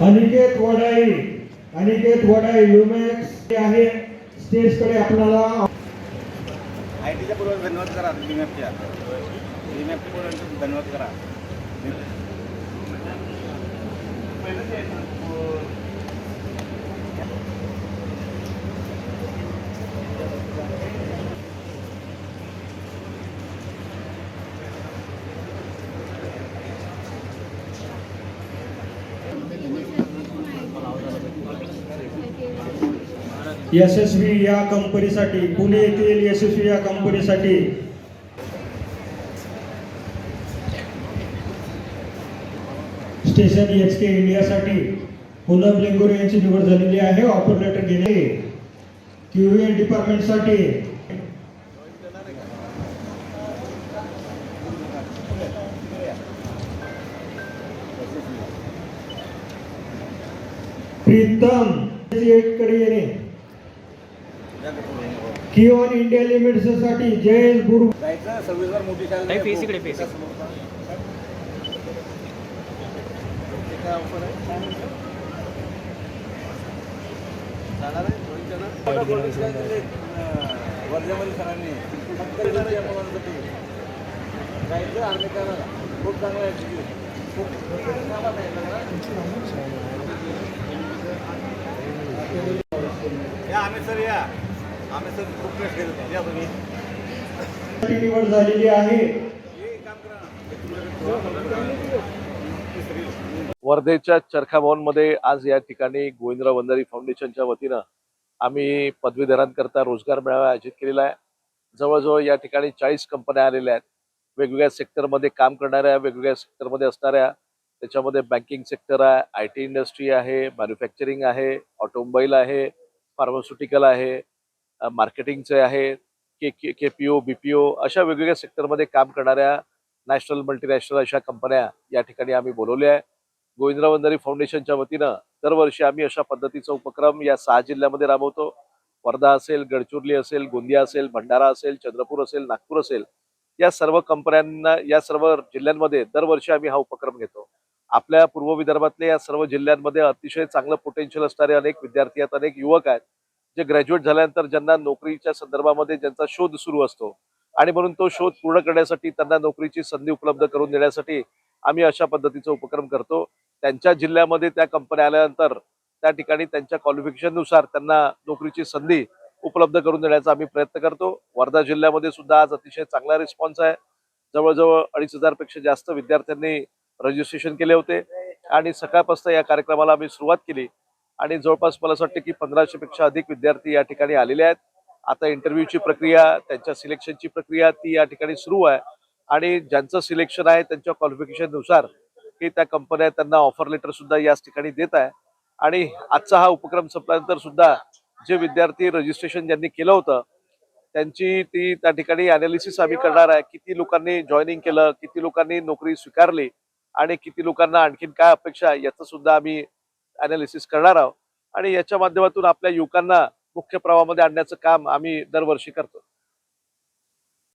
अनिकेत वडाई अनिकेत वडाई युमॅक्स आहे. स्टेजकडे आपल्याला आय टीच्या पूर्व धन्यवाद करा पूर्व धन्यवाद करा. यशस्वी या कंपनीसाठी पुणे येथील यशस्वी या कंपनीसाठी. स्टेशन एच के इंडियासाठी पूनम लिंगोरे यांची निवड झालेली आहे. ऑफर लेटर घेणे. क्यूए डिपार्टमेंटसाठी. प्रीतमकडे येणे. किओन इंडिया लिमिटेडसाठी जयेश गुरु वर्ध्यामध्ये सरांनी. जायचं करायला खूप चांगलं आहे. या आम्ही सर या निवड झालेली आहे. वर्धेच्या चरखा भवनमध्ये आज या ठिकाणी गोविंदराव वंजारी फाउंडेशनच्या वतीनं आम्ही पदवीधरांकरता रोजगार मेळावा आयोजित केलेला आहे. जवळजवळ या ठिकाणी चाळीस कंपन्या आलेल्या आहेत. वेगवेगळ्या सेक्टरमध्ये काम करणाऱ्या वेगवेगळ्या सेक्टरमध्ये असणाऱ्या त्याच्यामध्ये बँकिंग सेक्टर आहे आय टी इंडस्ट्री आहे मॅन्युफॅक्चरिंग आहे ऑटोमोबाईल आहे फार्मास्युटिकल आहे मार्केटिंगचे आहे के के के P O B P O अशा वेगवेगळ्या सेक्टरमध्ये काम करणाऱ्या नॅशनल मल्टीनॅशनल अशा कंपन्या या ठिकाणी आम्ही बोलवल्या आहे. गोविंदराव वंजारी फाउंडेशनच्या वतीनं दरवर्षी आम्ही अशा पद्धतीचा उपक्रम या सहा जिल्ह्यामध्ये राबवतो. वर्धा असेल गडचिरोली असेल गोंदिया असेल भंडारा असेल चंद्रपूर असेल नागपूर असेल या सर्व कंपन्यांना या सर्व जिल्ह्यांमध्ये दरवर्षी आम्ही हा उपक्रम घेतो. आपल्या पूर्व विदर्भातल्या या सर्व जिल्ह्यांमध्ये अतिशय चांगलं पोटेन्शियल असणारे अनेक विद्यार्थी आहेत अनेक युवक आहेत. जे ग्रॅज्युएट झाल्यानंतर ज्यांना नोकरीच्या संदर्भामध्ये ज्यांचा शोध सुरू असतो आणि म्हणून तो शोध पूर्ण करण्यासाठी त्यांना नोकरीची संधी उपलब्ध करून देण्यासाठी आम्ही अशा पद्धतीचा उपक्रम करतो. त्यांच्या जिल्ह्यामध्ये त्या कंपन्या आल्यानंतर त्या ठिकाणी त्यांच्या क्वालिफिकेशननुसार त्यांना नोकरीची संधी उपलब्ध करून देण्याचा आम्ही प्रयत्न करतो. वर्धा जिल्ह्यामध्ये सुद्धा आज अतिशय चांगला रिस्पॉन्स आहे. जवळजवळ अडीच हजारपेक्षा जास्त विद्यार्थ्यांनी रजिस्ट्रेशन केले होते आणि सकाळपासून या कार्यक्रमाला आम्ही सुरुवात केली. आणि जवळपास मला असं वाटतं की पंधराशे पेक्षा अधिक विद्यार्थी या ठिकाणी आलेले आहेत. आता इंटरव्ह्यूची प्रक्रिया त्यांच्या सिलेक्शनची प्रक्रिया ती या ठिकाणी सुरू आहे. आणि ज्यांचं सिलेक्शन आहे त्यांच्या क्वालिफिकेशननुसार की त्या कंपन्या त्यांना ऑफर लेटर सुद्धा याच ठिकाणी देत आहे. आणि आजचा हा उपक्रम संपल्यानंतर सुद्धा जे विद्यार्थी रजिस्ट्रेशन ज्यांनी केलं होतं त्यांची ती त्या ठिकाणी अनालिसिस आम्ही करणार आहे. किती लोकांनी जॉईनिंग केलं किती लोकांनी नोकरी स्वीकारली आणि किती लोकांना आणखीन काय अपेक्षा आहे याचं सुद्धा आम्ही अनालिसिस करणार आहोत. आणि याच्या माध्यमातून आपल्या युवकांना मुख्य प्रवाहामध्ये आणण्याचं काम आम्ही दरवर्षी करतो.